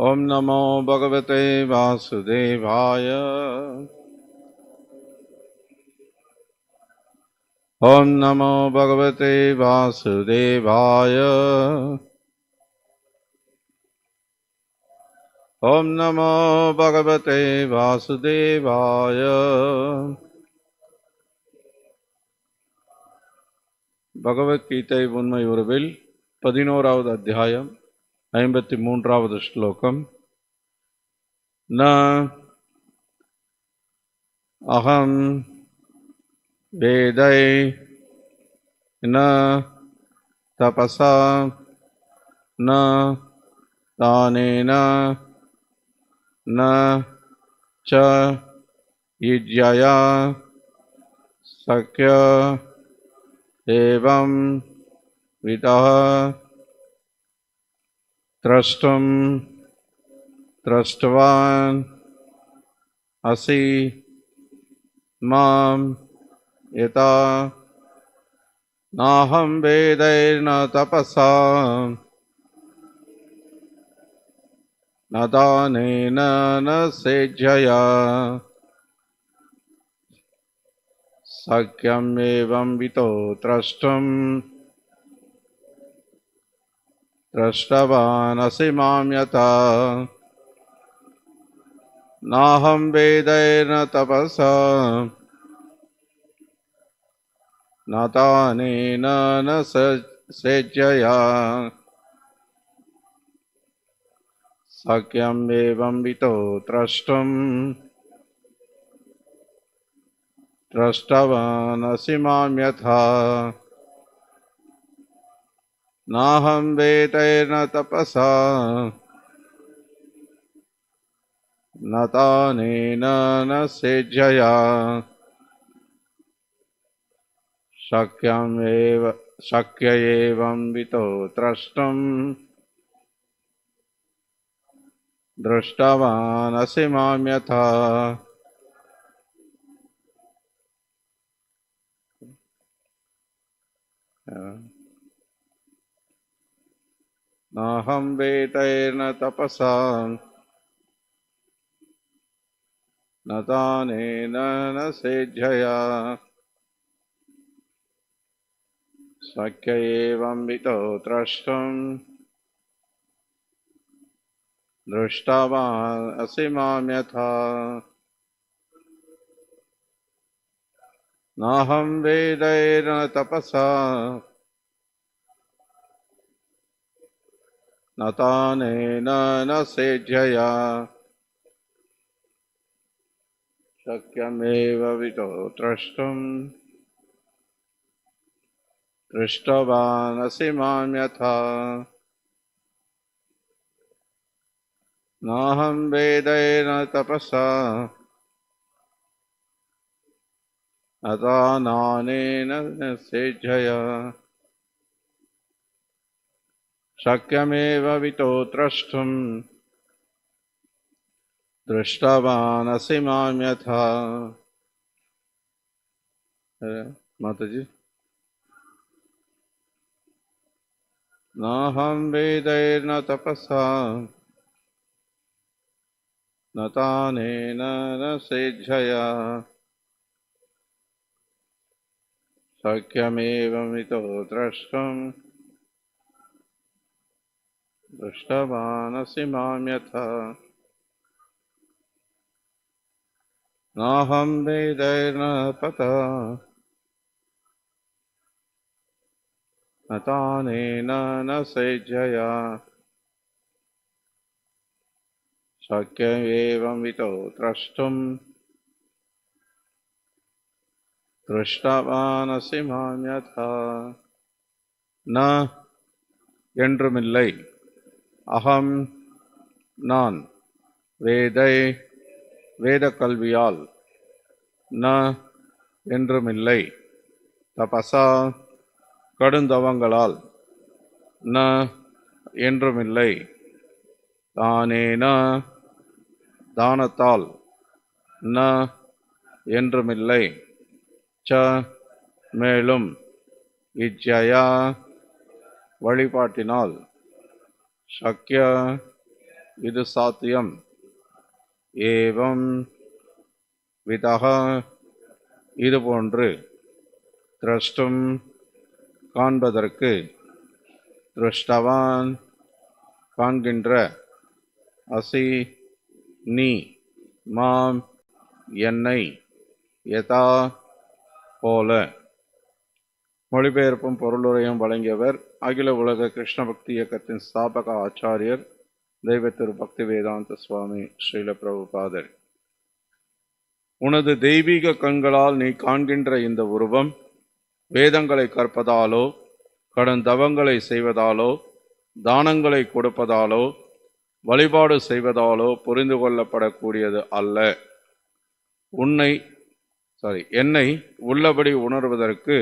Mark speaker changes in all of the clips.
Speaker 1: ओम नमो भगवते वासुदेवाय। ओम नमो भगवते वासुदेवाय। ओम नमो भगवते वासुदेवाय। भगवद्गीते उन्मयूरविल् पदिनोरावद् अध्यायम् ஐம்பத்தி மூன்றாவது ஸ்லோகம் ந அகம் வேதை ந தபசா ந தானேன ந ச யுஜ்யயா சக்ய एवं वितः द्रष्टुं दृष्टवान् असि माँ यथा नाहं वेदैर्न तपसा न दानेन न सेज्यया शक्यम् वितो द्रष्टुम् द्रष्टवानसि माँ यथा। नाहं वेदैर्न तपसा। न तानेन न सेज्यया। शक्यम् एवं वितो द्रष्टुम्। द्रष्टवानसि माँ यथा। नाहं वेदैर्न तपसा। न तानेन न सेज्यया शक्यमेव शक्य एवं वितो द्रष्टुम् दृष्टवानसि माँ यथा। नाहं वेदैर्न तपसा। न दानेन न सेज्यया शक्य एवं वितो द्रष्टुम्। दृष्टवान् असि माँ यथा। नाहं वेदैर्न तपसा। न न सेज्यया। शक्यमेव वितो द्रष्टुम्। दृष्टवानसि माँ यथा। नाहं वेदैर्न तपसा। न दानेन न सेज्यया। शक्यमेव द्रष्टुम्। दृष्टवानसि माँ यथा। माताजी। नाहं वेदैर्न तपसा। न तानेन न सेज्यया शक्यमेवमितो द्रष्टुम्। दृष्टवानसि मां यथा नाहं वेदैर्न पता न तानेन न सेज्यया शक्य एवं वितो द्रष्टुम् दृष्टवानसि मां यथा न என்றுமில்லை அகம் நான் வேதை வேத கல்வியால் ந என்றுமில்லை. தபசா கடுந்தவங்களால் ந என்றுமில்லை. தானேன தானத்தால் ந என்றுமில்லை. ச மேலும் இச்சயா வழிபாட்டினால் சக்கிய இது சாத்தியம் ஏவம் விதக இதுபோன்று திரஷ்டும் காண்பதற்கு திருஷ்டவான் காண்கின்ற அசி நீ மாம் என்னை யதா போல மொழிபெயர்ப்பும் பொருளுரையும் வழங்கியவர் அகில உலக கிருஷ்ண பக்தி இயக்கத்தின் ஸ்தாபக ஆச்சாரியர் தெய்வ திரு பக்தி வேதாந்த சுவாமி ஸ்ரீல பிரபுபாதர். உனது தெய்வீக கண்களால் நீ காண்கின்ற இந்த உருவம் வேதங்களை கற்பதாலோ கடன் தவங்களை செய்வதாலோ தானங்களை கொடுப்பதாலோ வழிபாடு செய்வதாலோ புரிந்து கொள்ளப்படக்கூடியது அல்ல. உன்னை சாரி என்னை உள்ளபடி உணர்வதற்கு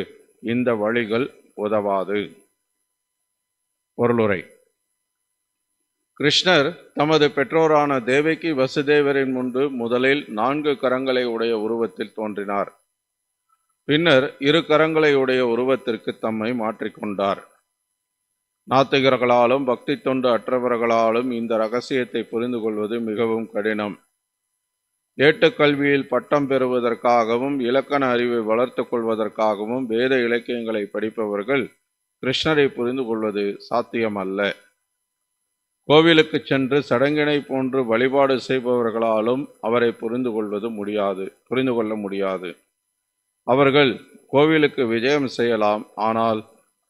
Speaker 1: இந்த வழிகள் உதவாது. பொருளுரை. கிருஷ்ணர் தமது பெற்றோரான தேவகி வசுதேவரின் முன்பு முதலில் நான்கு கரங்களை உடைய உருவத்தில் தோன்றினார். பின்னர் இரு கரங்களை உடைய உருவத்திற்கு தம்மை மாற்றிக்கொண்டார் நாத்திகர்களாலும் பக்தி தொண்டு அற்றவர்களாலும் இந்த ரகசியத்தை புரிந்து கொள்வது மிகவும் கடினம். ஏட்டுக்கல்வியில் பட்டம் பெறுவதற்காகவும் இலக்கண அறிவை வளர்த்துக் கொள்வதற்காகவும் வேத இலக்கியங்களை படிப்பவர்கள் கிருஷ்ணரை புரிந்து கொள்வது சாத்தியமல்ல. கோவிலுக்கு சென்று சடங்கினை போன்று வழிபாடு செய்பவர்களாலும் அவரை புரிந்து கொள்வது முடியாது புரிந்து கொள்ள முடியாது. அவர்கள் கோவிலுக்கு விஜயம் செய்யலாம் ஆனால்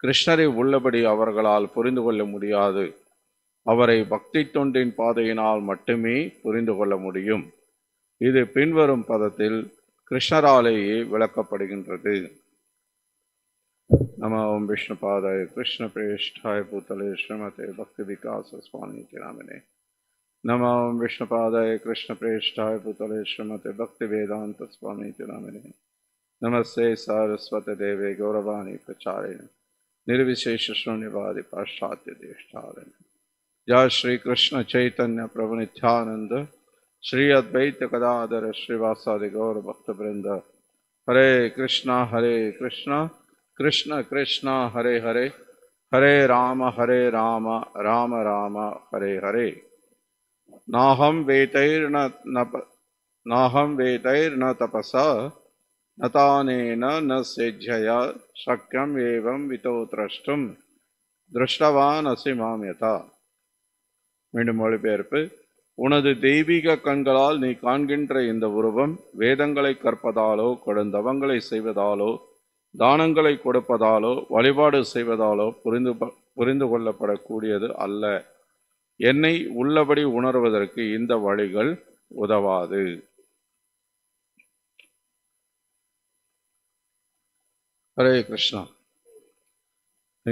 Speaker 1: கிருஷ்ணரை உள்ளபடி அவர்களால் புரிந்து கொள்ள முடியாது. அவரை பக்தி தொண்டின் பாதையினால் மட்டுமே புரிந்து கொள்ள முடியும். இது பின்வரும் பதத்தில் கிருஷ்ணராலேயே விளக்கப்படுகின்றது. नमो विष्णुपादाय कृष्णप्रेष्ठाय भूतले श्रीमते भक्तिविकासस्वामीति नामिने। नमो विष्णुपादाय कृष्णप्रेष्ठाय भूतले श्रीमते भक्तिवेदान्तस्वामीति नामिने। नमस्ते सारस्वतदेवे गौरवाणी प्रचारिण पाश्चात्य पाश्चात्यदेष्टारिण जय श्री कृष्ण चैतन्य प्रभु नित्यानंद श्री अद्वैत कदाधर श्रीवासादि गौर हरे कृष्णा हरे कृष्णा। கிருஷ்ண கிருஷ்ணா ஹரே ஹரே. ஹரே ராம ஹரே ராம ராம ராம ஹரே ஹரே. நாகம் வேதைர் நப நாகம் வேதைர் ந தபசா நதானேன ந சேஜ்யயா சக்கியம் ஏவம் விதோ திரஷ்டும். திருஷ்டவான் அசி மாமியதா மீண்டும் மொழிபெயர்ப்பு. உனது தெய்வீக கண்களால் நீ காண்கின்ற இந்த உருவம் வேதங்களை கற்பதாலோ கொடுந்தவங்களை செய்வதாலோ தானங்களை கொடுப்பதாலோ வழிபாடு செய்வதாலோ புரிந்து புரிந்து கொள்ளப்படக்கூடியது அல்ல. என்னை உள்ளபடி உணர்வதற்கு இந்த வழிகள் உதவாது. ஹரே கிருஷ்ணா.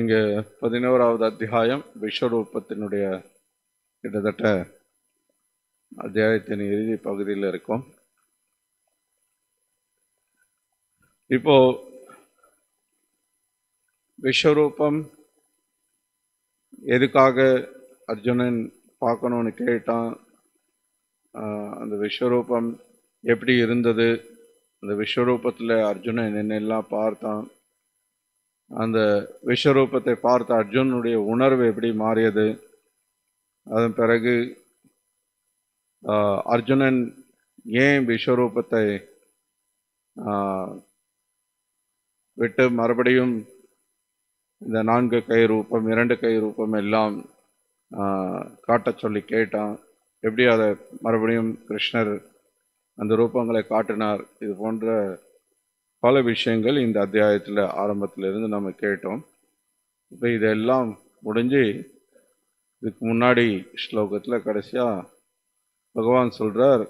Speaker 1: இங்கே பதினோராவது அத்தியாயம் விஸ்வரூபத்தினுடைய கிட்டத்தட்ட அத்தியாயத்தின் இறுதி பகுதியில் இருக்கும். இப்போ விஸ்வரூபம் எதுக்காக அர்ஜுனன் பார்க்கணும்னு கேட்டான். அந்த விஸ்வரூபம் எப்படி இருந்தது? அந்த விஸ்வரூபத்தில் அர்ஜுனன் என்னெல்லாம் பார்த்தான்? அந்த விஸ்வரூபத்தை பார்த்த அர்ஜுனுடைய உணர்வு எப்படி மாறியது? அதன் பிறகு அர்ஜுனன் ஏன் விஸ்வரூபத்தை விட்டு மறுபடியும் இந்த நான்கு கை ரூபம் இரண்டு கை ரூபம் எல்லாம் காட்ட சொல்லி கேட்டான். எப்படி அதை மறுபடியும் கிருஷ்ணர் அந்த ரூபங்களை காட்டினார். இது போன்ற பல விஷயங்கள் இந்த அத்தியாயத்தில் ஆரம்பத்திலிருந்து நம்ம கேட்டோம். இப்போ இதெல்லாம் முடிஞ்சு இதுக்கு முன்னாடி ஸ்லோகத்தில் கடைசியாக பகவான் சொல்கிறார்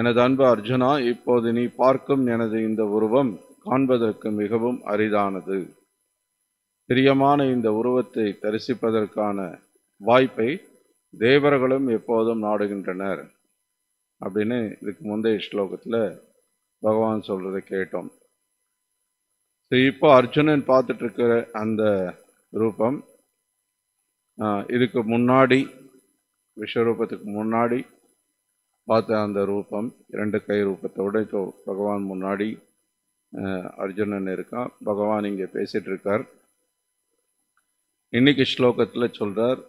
Speaker 1: எனது அன்பு அர்ஜுனா இப்போது நீ பார்க்கும் எனது இந்த உருவம் காண்பதற்கு மிகவும் அரிதானது. பிரியமான இந்த உருவத்தை தரிசிப்பதற்கான வாய்ப்பை தேவர்களும் எப்போதும் நாடுகின்றனர் அப்படின்னு இதுக்கு முந்தைய ஸ்லோகத்தில் பகவான் சொல்கிறத கேட்டோம். So, இப்போ அர்ஜுனன் பார்த்துட்டு இருக்கிற அந்த ரூபம் இதுக்கு முன்னாடி விஸ்வரூபத்துக்கு முன்னாடி பார்த்த அந்த ரூபம் இரண்டு கை ரூபத்தோடு இப்போ பகவான் முன்னாடி அர்ஜுனன் இருக்கான் பகவான் இங்கே பேசிகிட்டு இருக்கார் இன்னைக்கு ஸ்லோகத்தில் சொல்கிறார்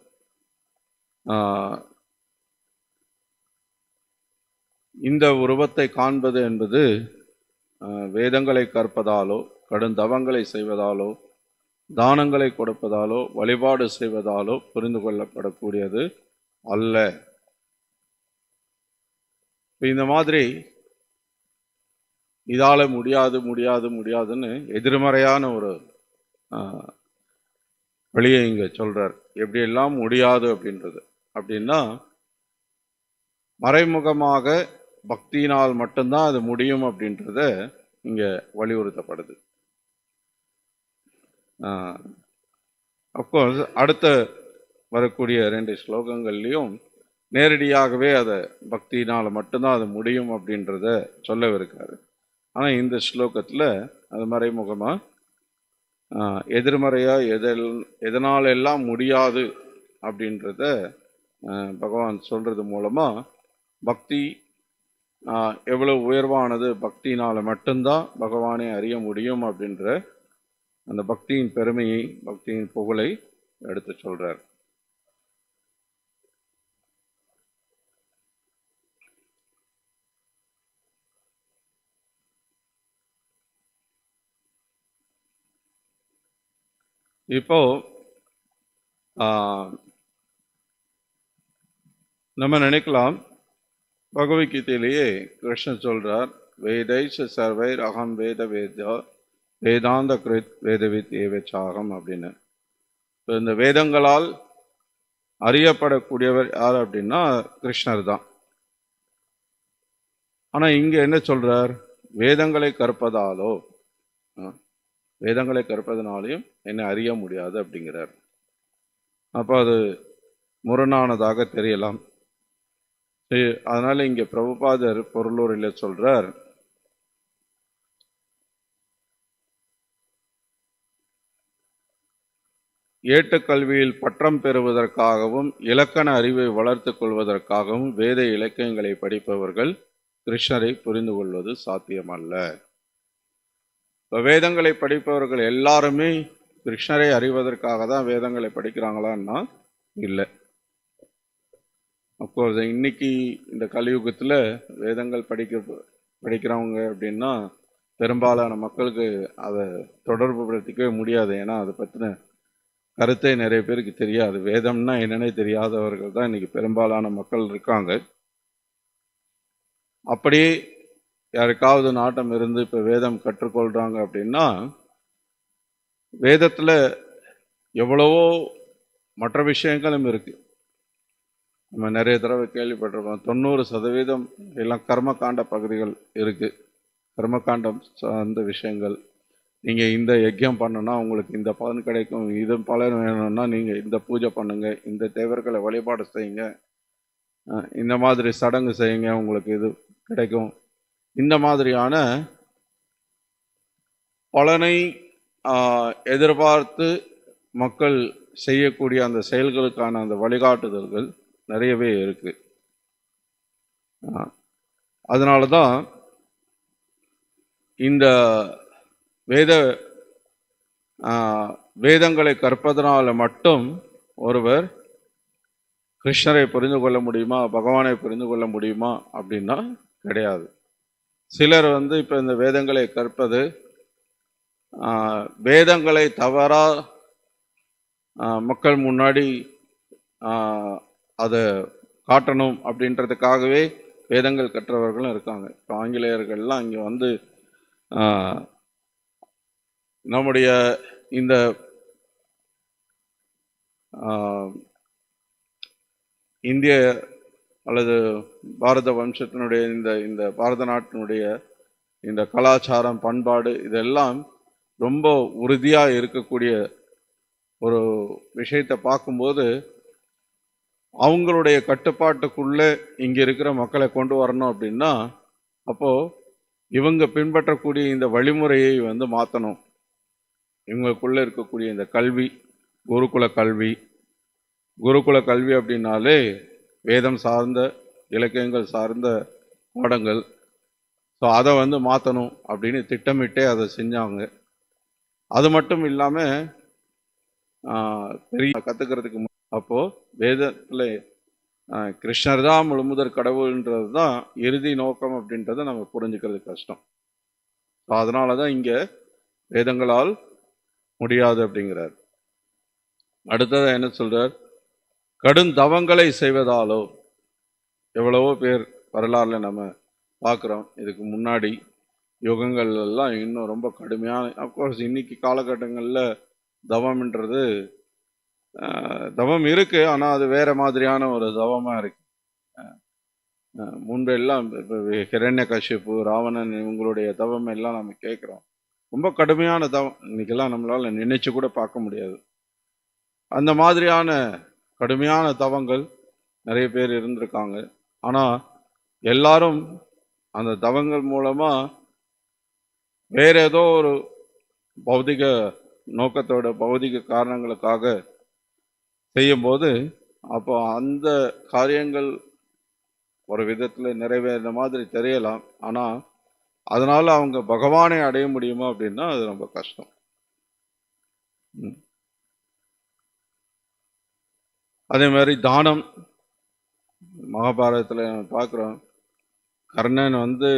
Speaker 1: ஆஹ், இந்த உருவத்தை காண்பது என்பது வேதங்களை கற்பதாலோ கடும் தவங்களை செய்வதாலோ தானங்களை கொடுப்பதாலோ வழிபாடு செய்வதாலோ புரிந்து கொள்ளப்படக்கூடியது அல்ல. இந்த மாதிரி இதால் முடியாது முடியாது முடியாதுன்னு எதிர்மறையான ஒரு வெளியே இங்கே சொல்கிறார் எப்படியெல்லாம் முடியாது அப்படின்றது. அப்படின்னா மறைமுகமாக பக்தியினால் மட்டும்தான் அது முடியும் அப்படின்றத இங்கே வலியுறுத்தப்படுது. அஃப்கோர்ஸ் அடுத்த வரக்கூடிய ரெண்டு ஸ்லோகங்கள்லேயும் நேரடியாகவே அதை பக்தியினால் மட்டும்தான் அது முடியும் அப்படின்றத சொல்லவிருக்காரு. ஆனால் இந்த ஸ்லோகத்தில் அது மறைமுகமாக எதிர்மறையாக எதில் எதனால் எல்லாம் முடியாது அப்படின்றத பகவான் சொல்கிறது மூலமாக பக்தி எவ்வளோ உயர்வானது பக்தியினால் மட்டும்தான் பகவானை அறிய முடியும் அப்படின்ற அந்த பக்தியின் பெருமையை பக்தியின் புகழை எடுத்து சொல்கிறார் இப்போ நம்ம நினைக்கலாம் பகவத்கீதையிலேயே கிருஷ்ணன் சொல்றார் வேதைச்ச சர்வைர் அகம் வேத வேதா வேதாந்த கிருத் வேதவித் ஏவச்சாகம் அப்படின்னு. இப்போ இந்த வேதங்களால் அறியப்படக்கூடியவர் யார் அப்படின்னா கிருஷ்ணர் தான். ஆனால் இங்கே என்ன சொல்கிறார் வேதங்களை கற்பதாலோ வேதங்களை கற்பதனாலையும் என்னை அறிய முடியாது அப்படிங்கிறார். அப்போ அது முரணானதாக தெரியலாம். சரி, இங்கே பிரபுபாதர் பொருளூரில் சொல்கிறார் ஏட்டுக்கல்வியில் பட்டம் பெறுவதற்காகவும் இலக்கண அறிவை வளர்த்துக் கொள்வதற்காகவும் வேத இலக்கியங்களை படிப்பவர்கள் கிருஷ்ணரை புரிந்து கொள்வது சாத்தியமல்ல. இப்போ வேதங்களை படிப்பவர்கள் எல்லாருமே கிருஷ்ணரை அறிவதற்காக தான் வேதங்களை படிக்கிறாங்களான்னா இல்லை. அப்கோர்ஸ் இன்னைக்கு இந்த கலியுகத்தில் வேதங்கள் படிக்க படிக்கிறவங்க அப்படின்னா பெரும்பாலான மக்களுக்கு அதை தொடர்பு படுத்திக்கவே முடியாது. ஏன்னா அதை பற்றின கருத்தே நிறைய பேருக்கு தெரியாது. வேதம்னா என்னன்னே தெரியாதவர்கள் தான் இன்னைக்கு பெரும்பாலான மக்கள் இருக்காங்க. அப்படியே யாருக்காவது நாட்டம் இருந்து இப்போ வேதம் கற்றுக்கொள்கிறாங்க அப்படின்னா வேதத்தில் எவ்வளவோ மற்ற விஷயங்களும் இருக்குது நம்ம நிறைய தடவை கேள்விப்பட்டிருக்கோம். தொண்ணூறு சதவீதம் எல்லாம் கர்மகாண்ட பகுதிகள் இருக்குது கர்மகாண்டம் சார்ந்த விஷயங்கள். நீங்கள் இந்த யஜ்யம் பண்ணனா உங்களுக்கு இந்த பலன் கிடைக்கும். இது பலன் வேணும்னா நீங்கள் இந்த பூஜை பண்ணுங்கள் இந்த தேவர்களை வழிபாடு செய்யுங்க. இந்த மாதிரி சடங்கு செய்யுங்க. உங்களுக்கு இது கிடைக்கும். இந்த மாதிரியான பலனை எதிர்பார்த்து மக்கள் செய்யக்கூடிய அந்த செயல்களுக்கான அந்த வழிகாட்டுதல்கள் நிறையவே இருக்குது அதனால தான் இந்த வேத ஆஹ், வேதங்களை கற்பதனால மட்டும் ஒருவர் கிருஷ்ணரை புரிந்து கொள்ள முடியுமா பகவானை புரிந்து கொள்ள முடியுமா அப்படின்னா கிடையாது. சிலர் வந்து இப்போ இந்த வேதங்களை கற்பது வேதங்களை தவறா மக்கள் முன்னாடி அதை காட்டணும் அப்படின்றதுக்காகவே வேதங்கள் கற்றவர்களும் இருக்காங்க. இப்போ ஆங்கிலேயர்கள்லாம் இங்கே வந்து நம்முடைய இந்த இந்திய அல்லது பாரத வம்சத்தினுடைய இந்த இந்த பாரத நாட்டினுடைய இந்த கலாச்சாரம் பண்பாடு இதெல்லாம் ரொம்ப உறுதியாக இருக்கக்கூடிய ஒரு விஷயத்தை பார்க்கும்போது அவங்களுடைய கட்டுப்பாட்டுக்குள்ளே இங்கே இருக்கிற மக்களை கொண்டு வரணும் அப்படின்னா அப்போது இவங்க பின்பற்றக்கூடிய இந்த வழிமுறையை வந்து மாற்றணும் இவங்களுக்குள்ளே இருக்கக்கூடிய இந்த கல்வி குருகுல கல்வி குருகுல கல்வி அப்படின்னாலே வேதம் சார்ந்த இலக்கியங்கள் சார்ந்த பாடங்கள். ஸோ அதை வந்து மாற்றணும் அப்படின்னு திட்டமிட்டே அதை செஞ்சாங்க. அது மட்டும் இல்லாமல் பெரிய கற்றுக்கிறதுக்கு அப்போது வேதத்தில் கிருஷ்ணர் தான் முழுமுதற் கடவுள்ன்றது தான் இறுதி நோக்கம் அப்படின்றத நம்ம புரிஞ்சுக்கிறது கஷ்டம். ஸோ அதனால தான் இங்கே வேதங்களால் முடியாது அப்படிங்கிறார். அடுத்தது என்ன சொல்றார்? கடும் தவங்களை செய்வதாலோ எவ்வளவோ பேர் வரலாறுல நம்ம பார்க்குறோம் இதுக்கு முன்னாடி யுகங்கள் எல்லாம் இன்னும் ரொம்ப கடுமையான அஃப்கோர்ஸ் இன்னைக்கு காலகட்டங்களில் தவம்ன்றது தவம் இருக்குது ஆனால் அது வேறு மாதிரியான ஒரு தவமாக இருக்கு. முன்பெல்லாம் இப்போ ஹிரண்ய கஷ்யப்பு ராவணன் இவங்களுடைய தவம் எல்லாம் நம்ம கேட்குறோம் ரொம்ப கடுமையான தவம். இன்னைக்கெல்லாம் நம்மளால் நினைச்சு கூட பார்க்க முடியாது. அந்த மாதிரியான கடுமையான தவங்கள் நிறைய பேர் இருந்திருக்காங்க. ஆனால் எல்லாரும் அந்த தவங்கள் மூலமாக வேற ஏதோ ஒரு பௌதிக நோக்கத்தோட பௌதிக காரணங்களுக்காக செய்யும்போது அப்போ அந்த காரியங்கள் ஒரு விதத்தில் நிறைவேறின மாதிரி தெரியலாம். ஆனால் அதனால் அவங்க பகவானை அடைய முடியுமா அப்படின்னா அது ரொம்ப கஷ்டம். ம். அதே மாதிரி தானம். மகாபாரதத்தில் பார்க்குறோம். கர்ணன் வந்து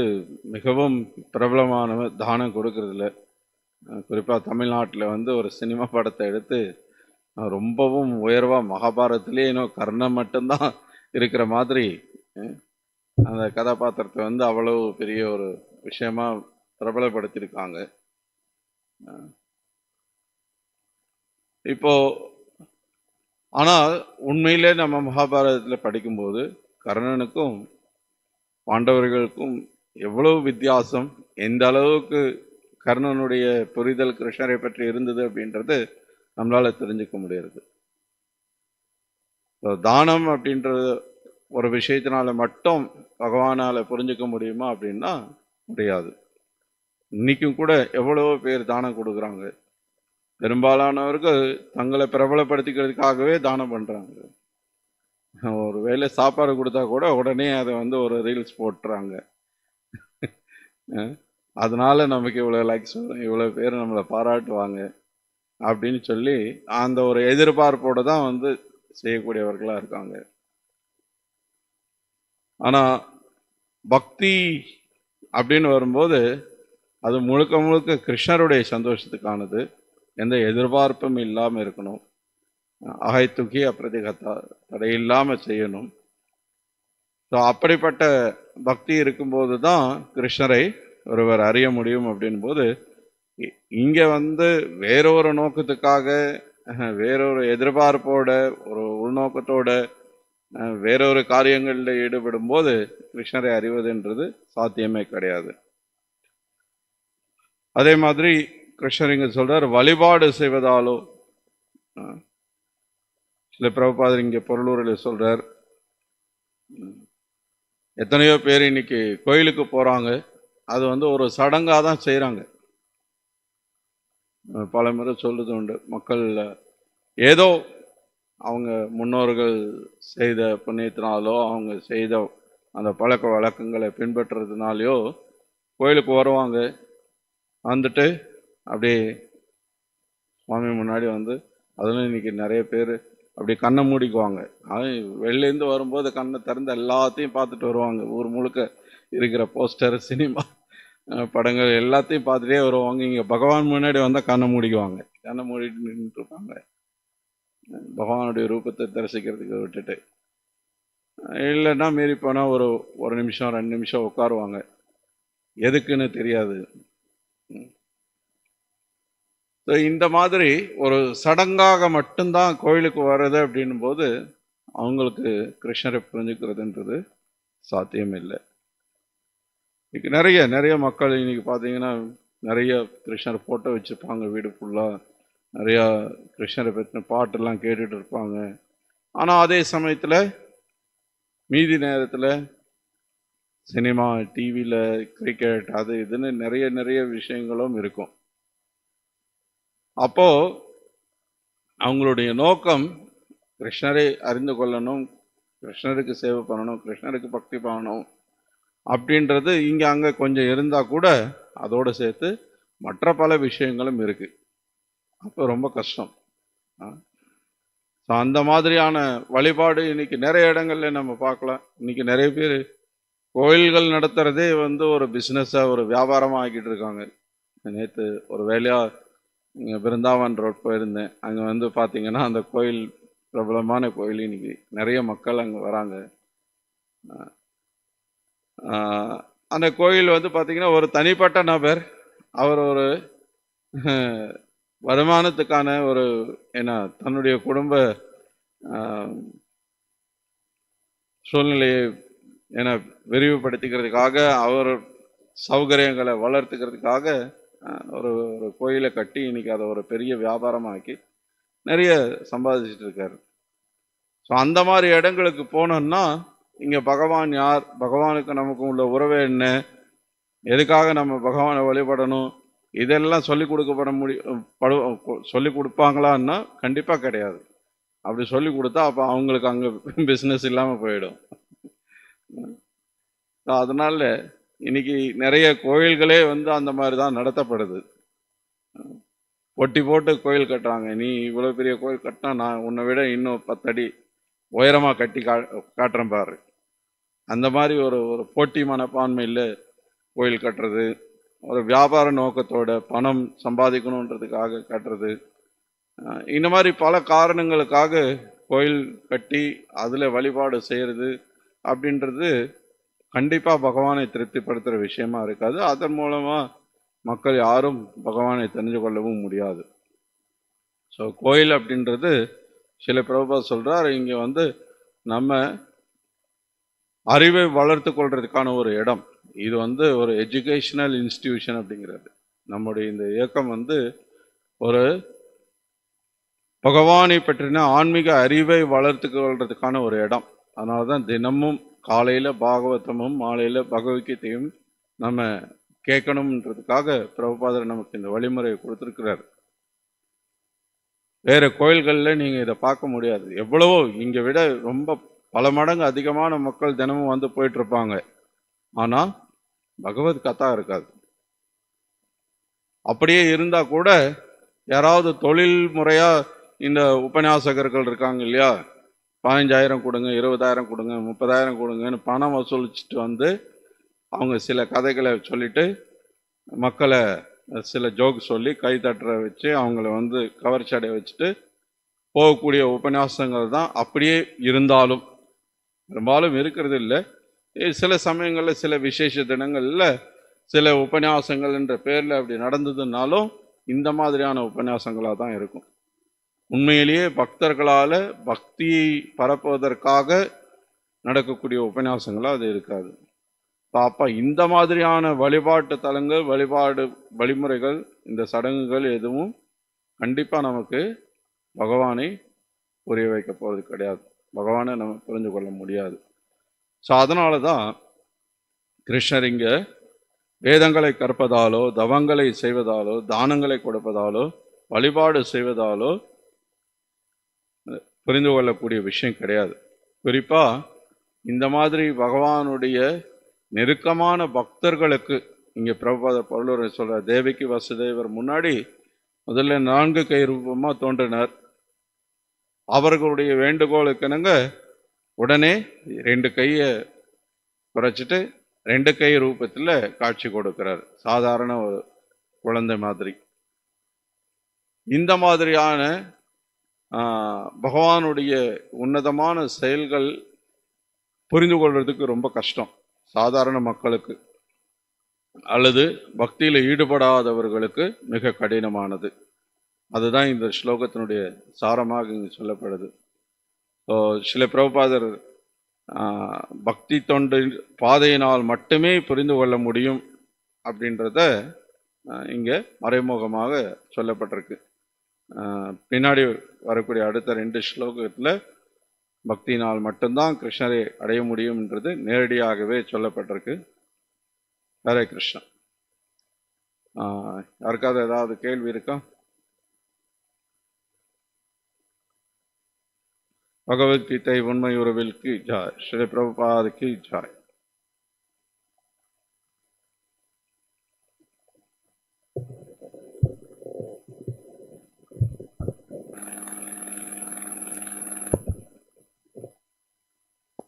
Speaker 1: மிகவும் பிரபலமானவன் தானம் கொடுக்கறதில்ல. குறிப்பாக தமிழ்நாட்டில் வந்து ஒரு சினிமா படத்தை எடுத்து ரொம்பவும் உயர்வாக மகாபாரதத்துலேயே இன்னும் கர்ணன் மட்டும்தான் இருக்கிற மாதிரி அந்த கதாபாத்திரத்தை வந்து அவ்வளவு பெரிய ஒரு விஷயமா பிரபலப்படுத்தியிருக்காங்க. இப்போது இப்போ ஆனால் உண்மையிலே நம்ம மகாபாரதத்தில் படிக்கும்போது கர்ணனுக்கும் பாண்டவர்களுக்கும் எவ்வளவு வித்தியாசம் எந்த அளவுக்கு கர்ணனுடைய புரிதல் கிருஷ்ணரை பற்றி இருந்தது அப்படின்றது நம்மளால் தெரிஞ்சுக்க முடியறது. தானம் அப்படின்ற ஒரு விஷயத்தினால மட்டும் பகவானால புரிஞ்சுக்க முடியுமா அப்படின்னா முடியாது. இன்றைக்கும் கூட எவ்வளவோ பேர் தானம் கொடுக்குறாங்க. பெரும்பாலானவர்கள் தங்களை பிரபலப்படுத்திக்கிறதுக்காகவே தானம் பண்ணுறாங்க ஒரு வேளை சாப்பாடு கொடுத்தா கூட உடனே அதை வந்து ஒரு ரீல்ஸ் போட்டுறாங்க. அதனால் அதனால நமக்கு இவ்வளோ லைக்ஸ் வரும் இவ்வளோ பேர் நம்மளை பாராட்டுவாங்க அப்படின்னு சொல்லி அந்த ஒரு எதிர்பார்ப்போடு தான் வந்து செய்யக்கூடியவர்களாக இருக்காங்க. ஆனால் பக்தி அப்படின்னு வரும்போது அது முழுக்க முழுக்க கிருஷ்ணருடைய சந்தோஷத்துக்கானது. எந்த எதிர்பார்ப்பும் இல்லாமல் இருக்கணும். அகைத்துக்கி அப்பிரதிகத்தா தடையில்லாமல் செய்யணும். ஸோ அப்படிப்பட்ட பக்தி இருக்கும்போது தான் கிருஷ்ணரை ஒருவர் அறிய முடியும் அப்படின்போது இ- இங்கே வந்து வேறொரு நோக்கத்துக்காக வேறொரு எதிர்பார்ப்போட ஒரு உள்நோக்கத்தோட வேறொரு காரியங்களில் ஈடுபடும் போது கிருஷ்ணரை அறிவதுன்றது சாத்தியமே கிடையாது. அதே மாதிரி கிருஷ்ணர் சொல்கிறார் வழிபாடு செய்வதாலோ. சில பிரபுபாதர் இங்கே பொருளூரில் சொல்கிறார் எத்தனையோ பேர் இன்னைக்கு கோயிலுக்கு போகிறாங்க அது வந்து ஒரு சடங்காக தான் செய்கிறாங்க பல முறை சொல்லுது உண்டு. மக்கள் ஏதோ அவங்க முன்னோர்கள் செய்த புண்ணியத்தினாலோ அவங்க செய்த அந்த பழக்க வழக்கங்களை பின்பற்றுறதுனாலையோ கோயிலுக்கு வருவாங்க. வந்துட்டு அப்படியே சுவாமி முன்னாடி வந்து அதில் இன்னைக்கு நிறைய பேர் அப்படி கண்ணை மூடிக்குவாங்க. அது வெளிலேருந்து வரும்போது கண்ணை திறந்து எல்லாத்தையும் பார்த்துட்டு வருவாங்க. ஊர் முழுக்க இருக்கிற போஸ்டர் சினிமா படங்கள் எல்லாத்தையும் பார்த்துட்டே வருவாங்க. இங்கே பகவான் முன்னாடி வந்தால் கண்ணை மூடிக்குவாங்க. கண்ணை மூடிட்டு நின்றுட்டு இருப்பாங்க. பகவானுடைய ரூபத்தை தரிசிக்கிறதுக்கு விட்டுட்டு. இல்லைன்னா மீறி போனால் ஒரு ஒரு நிமிஷம் ரெண்டு நிமிஷம் உட்காருவாங்க. எதுக்குன்னு தெரியாது. இந்த மாதிரி ஒரு சடங்காக மட்டும்தான் கோயிலுக்கு வர்றது அப்படின்னும் போது அவங்களுக்கு கிருஷ்ணரை புரிஞ்சுக்கிறதுன்றது சாத்தியம் இல்லை இன்னைக்கு நிறைய நிறைய மக்கள் இன்னைக்கு பார்த்தீங்கன்னா நிறைய கிருஷ்ணர் ஃபோட்டோ வச்சுருப்பாங்க வீடு ஃபுல்லாக நிறையா கிருஷ்ணரை பற்றின பாட்டெல்லாம் கேட்டுட்டு இருப்பாங்க. ஆனால் அதே சமயத்தில் மீதி நேரத்தில் சினிமா டிவியில் கிரிக்கெட் அது இதுன்னு நிறைய நிறைய விஷயங்களும் இருக்கும். அப்போ அவங்களுடைய நோக்கம் கிருஷ்ணரை அறிந்து கொள்ளணும் கிருஷ்ணருக்கு சேவை பண்ணணும் கிருஷ்ணருக்கு பக்தி பண்ணணும் அப்படின்றது இங்கே அங்கே கொஞ்சம் இருந்தால் கூட அதோடு சேர்த்து மற்ற பல விஷயங்களும் இருக்குது அப்போ ரொம்ப கஷ்டம். ஸோ அந்த மாதிரியான வழிபாடு இன்றைக்கி நிறைய இடங்கள்ல நம்ம பார்க்கலாம். இன்னைக்கு நிறைய பேர் கோயில்கள் நடத்துகிறதே வந்து ஒரு பிஸ்னஸாக ஒரு வியாபாரமாக ஆக்கிட்டு இருக்காங்க. நேற்று ஒரு வேலையாக இங்கே பிருந்தாவன் ரோட் போயிருந்தேன். அங்கே வந்து பார்த்தீங்கன்னா அந்த கோயில் பிரபலமான கோயில் இன்னைக்கு. நிறைய மக்கள் அங்கே வராங்க. அந்த கோயில் வந்து பார்த்திங்கன்னா ஒரு தனிப்பட்ட நபர். அவர் ஒரு வருமானத்துக்கான ஒரு என்ன தன்னுடைய குடும்ப சூழ்நிலையை என விரிவுபடுத்திக்கிறதுக்காக அவர் சௌகரியங்களை வளர்த்துக்கிறதுக்காக ஒரு ஒரு கோயிலை கட்டி இன்னைக்கு அதை ஒரு பெரிய வியாபாரமாக்கி நிறைய சம்பாதிச்சிட்டு இருக்காரு ஸோ அந்த மாதிரி இடங்களுக்கு போனோம்னா இங்கே பகவான் யார்? பகவானுக்கு நமக்கும் உள்ள உறவு என்ன? எதுக்காக நம்ம பகவானை வழிபடணும்? இதெல்லாம் சொல்லி கொடுக்கப்பட முடியும் படு சொல்லி கொடுப்பாங்களான்னா கண்டிப்பாக கிடையாது. அப்படி சொல்லி கொடுத்தா அப்போ அவங்களுக்கு அங்கே பிஸ்னஸ் இல்லாமல் போயிடும். So, அதனால இன்னைக்கு நிறைய கோயில்களே வந்து அந்த மாதிரி தான் நடத்தப்படுது. ஒட்டி போட்டு கோயில் கட்டுறாங்க. நீ இவ்வளோ பெரிய கோயில் கட்டினா நான் உன்னை விட இன்னும் பத்தடி உயரமாக கட்டி கா காட்டுறேன் பாரு. அந்த மாதிரி ஒரு ஒரு போட்டி மனப்பான்மையில் கோயில் கட்டுறது ஒரு வியாபார நோக்கத்தோட பணம் சம்பாதிக்கணுன்றதுக்காக கட்டுறது இந்த மாதிரி பல காரணங்களுக்காக கோயில் கட்டி அதில் வழிபாடு செய்கிறது அப்படின்றது கண்டிப்பாக பகவானை திருப்திப்படுத்துகிற விஷயமா இருக்காது. அதன் மூலமாக மக்கள் யாரும் பகவானை தெரிஞ்சு கொள்ளவும் முடியாது. ஸோ கோயில் அப்படின்றது சில பிரபா சொல்கிறார் இங்கே வந்து நம்ம அறிவை வளர்த்து கொள்றதுக்கான ஒரு இடம். இது வந்து ஒரு எஜுகேஷனல் இன்ஸ்டிடியூஷன் அப்படிங்கிறது. நம்முடைய இந்த இயக்கம் வந்து ஒரு பகவானை பற்றின ஆன்மீக அறிவை வளர்த்து கொள்றதுக்கான ஒரு இடம். அதனால தான் தினமும் காலையில் பாகவதமும் மாலையில் பகவத்கீதையும் நம்ம கேட்கணுன்றதுக்காக பிரபுபாதர் நமக்கு இந்த வழிமுறையை கொடுத்துருக்கிறார். வேறு கோயில்களில் நீங்கள் இதை பார்க்க முடியாது. எவ்வளவோ இங்கே விட ரொம்ப பல மடங்கு அதிகமான மக்கள் தினமும் வந்து போயிட்டு இருப்பாங்க ஆனால் பகவத் கதா இருக்காது. அப்படியே இருந்தால் கூட யாராவது தொழில் முறையாக இந்த உபன்யாசகர்கள் இருக்காங்க இல்லையா? பதினஞ்சாயிரம் கொடுங்க இருபதாயிரம் கொடுங்க முப்பதாயிரம் கொடுங்கன்னு பணம் வசூலிச்சுட்டு வந்து அவங்க சில கதைகளை சொல்லிட்டு மக்களை சில ஜோக் சொல்லி கை தட்டுற வச்சு அவங்கள வந்து கவர்ச்சி அடைய வச்சுட்டு போகக்கூடிய உபன்யாசங்கள் தான் அப்படியே இருந்தாலும். பெரும்பாலும் இருக்கிறது இல்லை. சில சமயங்களில் சில விசேஷ தினங்களில் சில உபன்யாசங்கள் என்ற பேரில் அப்படி நடந்ததுனாலும் இந்த மாதிரியான உபன்யாசங்களாக தான் இருக்கும். உண்மையிலேயே பக்தர்களால் பக்தியை பரப்புவதற்காக நடக்கக்கூடிய உபன்யாசங்களாக அது இருக்காது. அப்போ இந்த மாதிரியான வழிபாட்டு தலங்கள் வழிபாடு வழிமுறைகள் இந்த சடங்குகள் எதுவும் கண்டிப்பாக நமக்கு பகவானை புரிய வைக்க போகிறது கிடையாது. பகவானை நம்ம புரிஞ்சு கொள்ள முடியாது. ஸோ அதனால தான் கிருஷ்ணர் இங்கே வேதங்களை கற்பதாலோ தவங்களை செய்வதாலோ தானங்களை கொடுப்பதாலோ வழிபாடு செய்வதாலோ புரிந்து கொள்ளக்கூடிய விஷயம் கிடையாது. குறிப்பாக இந்த மாதிரி பகவானுடைய நெருக்கமான பக்தர்களுக்கு இங்கே பிரபாத பல்லூரை சொல்ற தேவிக்கு வசுதேவர் முன்னாடி முதல்ல நான்கு கை ரூபமாக தோன்றினார். அவர்களுடைய வேண்டுகோளுக்கெனங்க உடனே ரெண்டு கையை குறைச்சிட்டு ரெண்டு கை ரூபத்தில் காட்சி கொடுக்கிறார். சாதாரண ஒரு குழந்தை மாதிரி. இந்த மாதிரியான பகவானுடைய உன்னதமான செயல்கள் புரிந்து கொள்வதுக்கு ரொம்ப கஷ்டம் சாதாரண மக்களுக்கு. அல்லது பக்தியில் ஈடுபடாதவர்களுக்கு மிக கடினமானது. அதுதான் இந்த ஸ்லோகத்தினுடைய சாரமாக இங்கு சொல்லப்படுது. ஸோ சில பிரபுபாதர் பக்தி தொண்டு பாதையினால் மட்டுமே புரிந்து கொள்ள முடியும் அப்படின்றத இங்கே மறைமுகமாக சொல்லப்பட்டிருக்கு. பின்னாடி வரக்கூடிய அடுத்த ரெண்டு ஸ்லோகத்தில் பக்தியினால் மட்டும்தான் கிருஷ்ணரை அடைய முடியும்ன்றது நேரடியாகவே சொல்லப்பட்டிருக்கு. ஹரே கிருஷ்ணா. யாருக்காவது ஏதாவது கேள்வி இருக்கா? பகவத்கீதை உண்மை உறவில் ஜாய். ஸ்ரீ பிரபுபாத் கி ஜாய்.